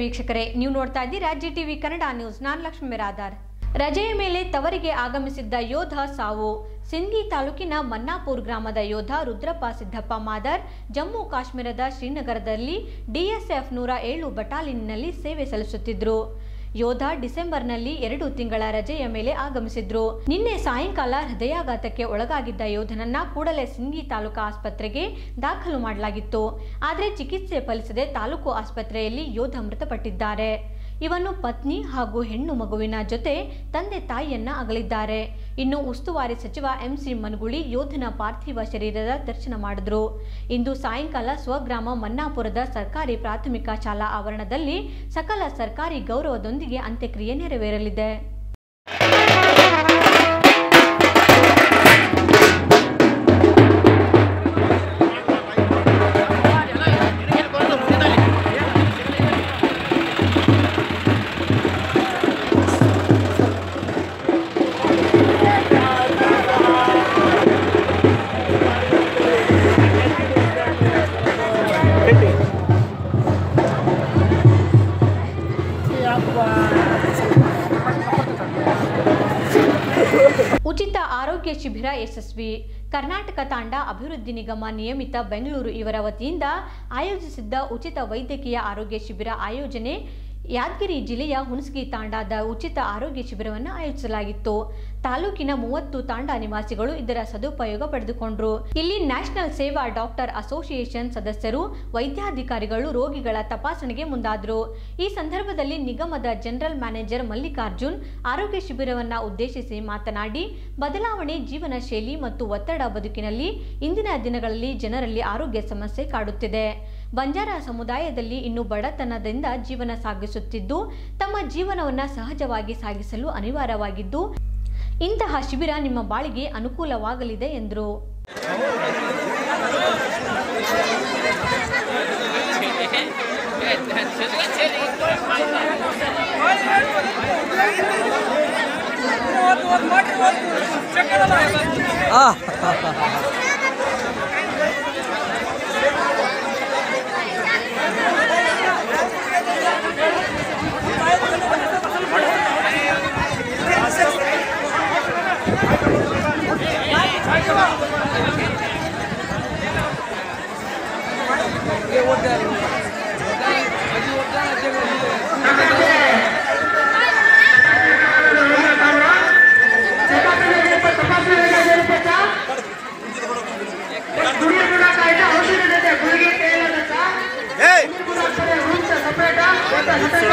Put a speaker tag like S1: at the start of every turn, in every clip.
S1: ವೀಕ್ಷಕರೇ, ನೀವು ನೋಡ್ತಾ ಇದ್ದೀರಾ ಜಿ ಟಿವಿ ಕನ್ನಡ ನ್ಯೂಸ್. ನಾನು ಲಕ್ಷ್ಮೀ ರಾಧಾರ್. ರಜೆಯ ಮೇಲೆ ತವರಿಗೆ ಆಗಮಿಸಿದ್ದ ಯೋಧ ಸಾವು. ಸಿಂಧಿ ತಾಲೂಕಿನ ಮನ್ನಾಪುರ್ ಗ್ರಾಮದ ಯೋಧ ರುದ್ರಪ್ಪ ಸಿದ್ದಪ್ಪ ಮಾದರ್, ಜಮ್ಮು ಕಾಶ್ಮೀರದ ಶ್ರೀನಗರದಲ್ಲಿ ಡಿಎಸ್ಎಫ್ ನೂರ ಏಳು ಬಟಾಲಿಯನ್ನಲ್ಲಿ ಸೇವೆ ಸಲ್ಲಿಸುತ್ತಿದ್ದರು ಯೋಧ ಡಿಸೆಂಬರ್ನಲ್ಲಿ ಎರಡು ತಿಂಗಳ ರಜೆಯ ಮೇಲೆ ಆಗಮಿಸಿದ್ರು. ನಿನ್ನೆ ಸಾಯಂಕಾಲ ಹೃದಯಾಘಾತಕ್ಕೆ ಒಳಗಾಗಿದ್ದ ಯೋಧನನ್ನ ಕೂಡಲೇ ಸಿಂಗಿ ತಾಲೂಕು ಆಸ್ಪತ್ರೆಗೆ ದಾಖಲು ಮಾಡಲಾಗಿತ್ತು. ಆದರೆ ಚಿಕಿತ್ಸೆ ಫಲಿಸದೆ ತಾಲೂಕು ಆಸ್ಪತ್ರೆಯಲ್ಲಿ ಯೋಧ ಮೃತಪಟ್ಟಿದ್ದಾರೆ. ಇವನ್ನು ಪತ್ನಿ ಹಾಗೂ ಹೆಣ್ಣು ಮಗುವಿನ ಜೊತೆ ತಂದೆ ತಾಯಿಯನ್ನ ಅಗಲಿದ್ದಾರೆ. ಇನ್ನು ಉಸ್ತುವಾರಿ ಸಚಿವ ಎಂಸಿ ಮನಗುಳಿ ಯೋಧನ ಪಾರ್ಥಿವ ಶರೀರದ ದರ್ಶನ ಮಾಡಿದ್ರು. ಇಂದು ಸಾಯಂಕಾಲ ಸ್ವಗ್ರಾಮ ಮನ್ನಾಪುರದ ಸರ್ಕಾರಿ ಪ್ರಾಥಮಿಕ ಶಾಲಾ ಆವರಣದಲ್ಲಿ ಸಕಲ ಸರ್ಕಾರಿ ಗೌರವದೊಂದಿಗೆ ಅಂತ್ಯಕ್ರಿಯೆ ನೆರವೇರಲಿದೆ. ಆರೋಗ್ಯ ಶಿಬಿರ ಯಶಸ್ವಿ. ಕರ್ನಾಟಕ ತಾಂಡ ಅಭಿವೃದ್ಧಿ ನಿಗಮ ನಿಯಮಿತ ಬೆಂಗಳೂರು ಇವರ ವತಿಯಿಂದ ಆಯೋಜಿಸಿದ್ದ ಉಚಿತ ವೈದ್ಯಕೀಯ ಆರೋಗ್ಯ ಶಿಬಿರ ಆಯೋಜನೆ ಯಾದಗಿರಿ ಜಿಲ್ಲೆಯ ಹುಣಸಗಿ ತಾಂಡಾದ ಉಚಿತ ಆರೋಗ್ಯ ಶಿಬಿರವನ್ನು ಆಯೋಜಿಸಲಾಗಿತ್ತು. ತಾಲೂಕಿನ ಮೂವತ್ತು ತಾಂಡ ನಿವಾಸಿಗಳು ಇದರ ಸದುಪಯೋಗ ಪಡೆದುಕೊಂಡರು. ಇಲ್ಲಿ ನ್ಯಾಷನಲ್ ಸೇವಾ ಡಾಕ್ಟರ್ ಅಸೋಸಿಯೇಷನ್ ಸದಸ್ಯರು, ವೈದ್ಯಾಧಿಕಾರಿಗಳು, ರೋಗಿಗಳ ತಪಾಸಣೆಗೆ ಮುಂದಾದರು. ಈ ಸಂದರ್ಭದಲ್ಲಿ ನಿಗಮದ ಜನರಲ್ ಮ್ಯಾನೇಜರ್ ಮಲ್ಲಿಕಾರ್ಜುನ್ ಆರೋಗ್ಯ ಶಿಬಿರವನ್ನ ಉದ್ದೇಶಿಸಿ ಮಾತನಾಡಿ, ಬದಲಾವಣೆ ಜೀವನ ಶೈಲಿ ಮತ್ತು ಒತ್ತಡ ಬದುಕಿನಲ್ಲಿ ಇಂದಿನ ದಿನಗಳಲ್ಲಿ ಜನರಲ್ಲಿ ಆರೋಗ್ಯ ಸಮಸ್ಯೆ ಕಾಡುತ್ತಿದೆ. ಬಂಜಾರ ಸಮುದಾಯದಲ್ಲಿ ಇನ್ನು ಬಡತನದಿಂದ ಜೀವನ ಸಾಗಿಸುತ್ತಿದ್ದು, ತಮ್ಮ ಜೀವನವನ್ನು ಸಹಜವಾಗಿ ಸಾಗಿಸಲು ಅನಿವಾರ್ಯವಾಗಿದ್ದು, ಇಂತಹ ಶಿಬಿರ ನಿಮ್ಮ ಬಾಳಿಗೆ ಅನುಕೂಲವಾಗಲಿದೆ ಎಂದರು.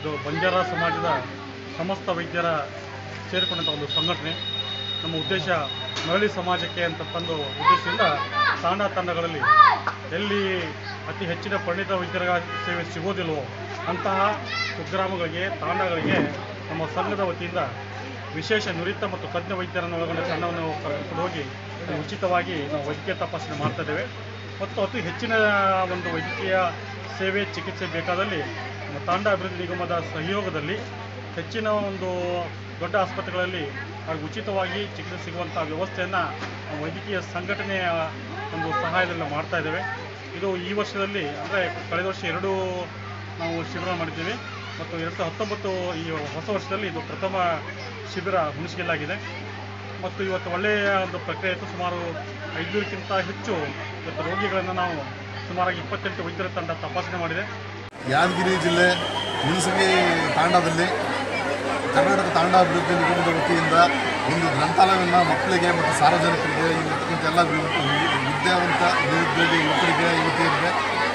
S2: ಇದು ಬಂಜಾರ ಸಮಾಜದ ಸಮಸ್ತ ವೈದ್ಯರ ಸೇರಿಕೊಂಡಂಥ ಒಂದು ಸಂಘಟನೆ. ನಮ್ಮ ಉದ್ದೇಶ ಮರಳಿ ಸಮಾಜಕ್ಕೆ ಅಂತ ತಂದು ಉದ್ದೇಶದಿಂದ ತಾಂಡ ತಂಡಗಳಲ್ಲಿ ಎಲ್ಲಿ ಅತಿ ಹೆಚ್ಚಿನ ಪರಿಣಿತ ವೈದ್ಯರ ಸೇವೆ ಸಿಗೋದಿಲ್ವೋ ಅಂತಹ ಕುಗ್ರಾಮಗಳಿಗೆ, ತಾಂಡಗಳಿಗೆ ನಮ್ಮ ಸಂಘದ ವತಿಯಿಂದ ವಿಶೇಷ ನುರಿತ ಮತ್ತು ತಜ್ಞ ವೈದ್ಯರನ್ನು ಒಳಗೊಂಡ ತಂಡವನ್ನು ಹೋಗಿ ಉಚಿತವಾಗಿ ನಾವು ವೈದ್ಯಕೀಯ ತಪಾಸಣೆ ಮಾಡ್ತಾ ಇದ್ದೇವೆ. ಮತ್ತು ಅತಿ ಹೆಚ್ಚಿನ ಒಂದು ವೈದ್ಯಕೀಯ ಸೇವೆ ಚಿಕಿತ್ಸೆ ಬೇಕಾದಲ್ಲಿ ತಾಂಡ ಅಭಿವೃದ್ಧಿ ನಿಗಮದ ಸಹಯೋಗದಲ್ಲಿ ಹೆಚ್ಚಿನ ಒಂದು ದೊಡ್ಡ ಆಸ್ಪತ್ರೆಗಳಲ್ಲಿ ಹಾಗೂ ಉಚಿತವಾಗಿ ಚಿಕಿತ್ಸೆ ಸಿಗುವಂಥ ವ್ಯವಸ್ಥೆಯನ್ನು ವೈದ್ಯಕೀಯ ಸಂಘಟನೆಯ ಒಂದು ಸಹಾಯದಲ್ಲಿ ಮಾಡ್ತಾ ಇದ್ದೇವೆ. ಇದು ಈ ವರ್ಷದಲ್ಲಿ ಅಂದರೆ ಕಳೆದ ವರ್ಷ ಎರಡು ನಾವು ಶಿಬಿರ ಮಾಡಿದ್ದೀವಿ ಮತ್ತು ಎರಡು ಸಾವಿರದ ಹತ್ತೊಂಬತ್ತು ಈ ಹೊಸ ವರ್ಷದಲ್ಲಿ ಇದು ಪ್ರಥಮ ಶಿಬಿರ ಹುಣಸಗಿಲಾಗಿದೆ ಮತ್ತು ಇವತ್ತು ಒಳ್ಳೆಯ ಒಂದು ಪ್ರಕ್ರಿಯೆ ಇತ್ತು. ಸುಮಾರು ಐದುನೂರಕ್ಕಿಂತ ಹೆಚ್ಚು ಇವತ್ತು ರೋಗಿಗಳನ್ನು ನಾವು ಸುಮಾರಾಗಿ ಇಪ್ಪತ್ತೆಂಟು ವೈದ್ಯರ ತಂಡ ತಪಾಸಣೆ ಮಾಡಿದೆ.
S3: ಯಾದಗಿರಿ ಜಿಲ್ಲೆ ಹುಣಸಗಿ ತಾಂಡದಲ್ಲಿ ಕರ್ನಾಟಕ ತಾಂಡ ಅಭಿವೃದ್ಧಿ ನಿಗಮದ ವತಿಯಿಂದ ಒಂದು ಗ್ರಂಥಾಲಯವನ್ನು ಮಕ್ಕಳಿಗೆ ಮತ್ತು ಸಾರ್ವಜನಿಕರಿಗೆ ಇಲ್ಲಿರ್ತಕ್ಕಂಥ ಎಲ್ಲ ವಿದ್ಯಾವಂತ ನಿರುದ್ಯೋಗಿ ಯುವಕರಿಗೆ ಯುವತಿಯರಿಗೆ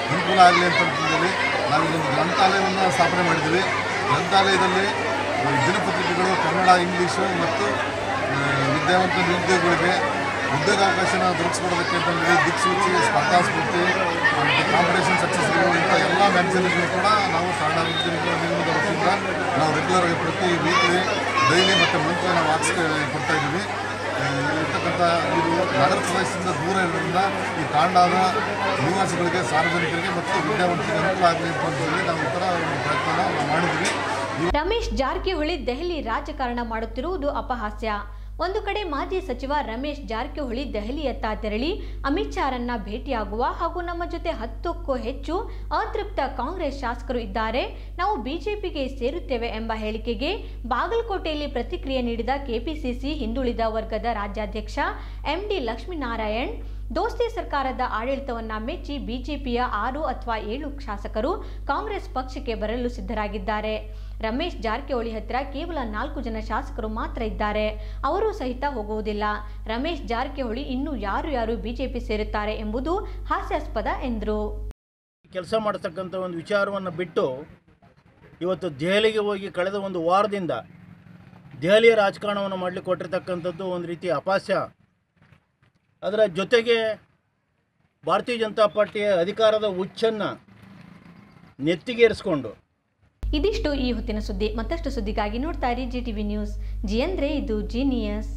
S3: ಅನುಕೂಲ ಆಗಲಿ ಅಂತ ಹೇಳಿ ನಾವು ಇಲ್ಲೊಂದು ಗ್ರಂಥಾಲಯವನ್ನು ಸ್ಥಾಪನೆ ಮಾಡಿದ್ದೀವಿ. ಗ್ರಂಥಾಲಯದಲ್ಲಿ ದಿನಪತ್ರಿಕೆಗಳು ಕನ್ನಡ, ಇಂಗ್ಲೀಷು ಮತ್ತು ವಿದ್ಯಾವಂತ ನಿರುದ್ಯೋಗಿಗಳಿಗೆ ಉದ್ಯೋಗಾವಕಾಶನ ದೊರಕಿಸ್ಕೊಡೋದಕ್ಕೆ ಅಂತಂದರೆ ದಿಕ್ಸೂಚಿ ಸ್ಪರ್ಧಾಸ್ಫೂರ್ತಿ ಮತ್ತು ಕಾಂಪಿಟೇಷನ್ ಸಕ್ಸಸ್ಗಳು ಇಂಥ ಎಲ್ಲ ಮ್ಯಾಗ್ಝಿನ್ಗಳು ಕೂಡ ನಾವು ಕನ್ನಡ ನಿಗಮದ ವತಿಯಿಂದ ನಾವು ರೆಗ್ಯುಲರ್ ಆಗಿ ಪ್ರತಿ ವೀಕ್ಲಿ ಡೈಲಿ ಮತ್ತು ಮಂತ್ಲಿ ನಾವು ಹಾಕ್ಸ್ಕೆ ಕೊಡ್ತಾ ಇದ್ದೀವಿ. ಇರ್ತಕ್ಕಂಥ ಇದು ನಗರ ಪ್ರದೇಶದಿಂದ ದೂರ ಇರೋದ್ರಿಂದ ಈ ತಾಂಡಾದ ನಿವಾಸಿಗಳಿಗೆ, ಸಾರ್ವಜನಿಕರಿಗೆ ಮತ್ತು ವಿದ್ಯಾವಂತರಿಗೆ ಅನುಕೂಲ ಆಗಲಿ ಅಂತ ನಾವು ಈ ಥರ ಒಂದು ಪ್ರಯತ್ನ ನಾವು ಮಾಡಿದ್ವಿ
S1: ರಮೇಶ್ ಜಾರಕಿಹೊಳಿ ದೆಹಲಿ ರಾಜಕಾರಣ ಮಾಡುತ್ತಿರುವುದು ಅಪಹಾಸ್ಯ. ಒಂದು ಕಡೆ ಮಾಜಿ ಸಚಿವ ರಮೇಶ್ ಜಾರಕಿಹೊಳಿ ದೆಹಲಿಯತ್ತ ತೆರಳಿ ಅಮಿತ್ ಶಾರನ್ನ ಭೇಟಿಯಾಗುವ ಹಾಗೂ ನಮ್ಮ ಜೊತೆ ಹತ್ತಕ್ಕೂ ಹೆಚ್ಚು ಅತೃಪ್ತ ಕಾಂಗ್ರೆಸ್ ಶಾಸಕರು ಇದ್ದಾರೆ. ನಾವು ಬಿಜೆಪಿಗೆ ಸೇರುತ್ತೇವೆ ಎಂಬ ಹೇಳಿಕೆಗೆ ಬಾಗಲಕೋಟೆಯಲ್ಲಿ ಪ್ರತಿಕ್ರಿಯೆ ನೀಡಿದ ಕೆಪಿಸಿಸಿ ಹಿಂದುಳಿದ ವರ್ಗದ ರಾಜ್ಯಾಧ್ಯಕ್ಷ ಎಂಡಿ ಲಕ್ಷ್ಮೀನಾರಾಯಣ್ ದೋಸ್ತಿ ಸರ್ಕಾರದ ಆಡಳಿತವನ್ನ ಮೆಚ್ಚಿ ಬಿಜೆಪಿಯ ಆರು ಅಥವಾ ಏಳು ಶಾಸಕರು ಕಾಂಗ್ರೆಸ್ ಪಕ್ಷಕ್ಕೆ ಬರಲು ಸಿದ್ಧರಾಗಿದ್ದಾರೆ. ರಮೇಶ್ ಜಾರಕಿಹೊಳಿ ಹತ್ರ ಕೇವಲ ನಾಲ್ಕು ಜನ ಶಾಸಕರು ಮಾತ್ರ ಇದ್ದಾರೆ. ಅವರು ಸಹಿತ ಹೋಗುವುದಿಲ್ಲ. ರಮೇಶ್ ಜಾರಕಿಹೊಳಿ ಇನ್ನೂ ಯಾರು ಯಾರು ಬಿಜೆಪಿ ಸೇರುತ್ತಾರೆ ಎಂಬುದು ಹಾಸ್ಯಾಸ್ಪದ ಎಂದರು.
S4: ಕೆಲಸ ಮಾಡತಕ್ಕಂಥ ಒಂದು ವಿಚಾರವನ್ನು ಬಿಟ್ಟು ಇವತ್ತು ದೆಹಲಿಗೆ ಹೋಗಿ ಕಳೆದ ಒಂದು ವಾರದಿಂದ ದೆಹಲಿಯ ರಾಜಕಾರಣವನ್ನು ಮಾಡಲಿಕ್ಕೆ ಕೊಟ್ಟಿರ್ತಕ್ಕಂಥದ್ದು ಒಂದು ರೀತಿ ಅಪಾಸ್ಯ. ಅದರ ಜೊತೆಗೆ ಭಾರತೀಯ ಜನತಾ ಪಾರ್ಟಿಯ ಅಧಿಕಾರದ ಹುಚ್ಚನ್ನು ನೆತ್ತಿಗೇರಿಸ್ಕೊಂಡು.
S1: ಇದಿಷ್ಟು ಈ ಹೊತ್ತಿನ ಸುದ್ದಿ. ಮತ್ತಷ್ಟು ಸುದ್ದಿಗಾಗಿ ನೋಡ್ತಾ ಇರಿ ಜಿ ಟಿವಿ ನ್ಯೂಸ್. ಜಿ ಅಂದ್ರೆ ಇದು ಜೀನಿಯಸ್.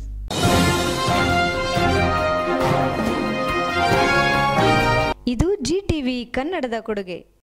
S5: ಇದು ಜಿ ಟಿವಿ ಕನ್ನಡದ ಕೊಡುಗೆ.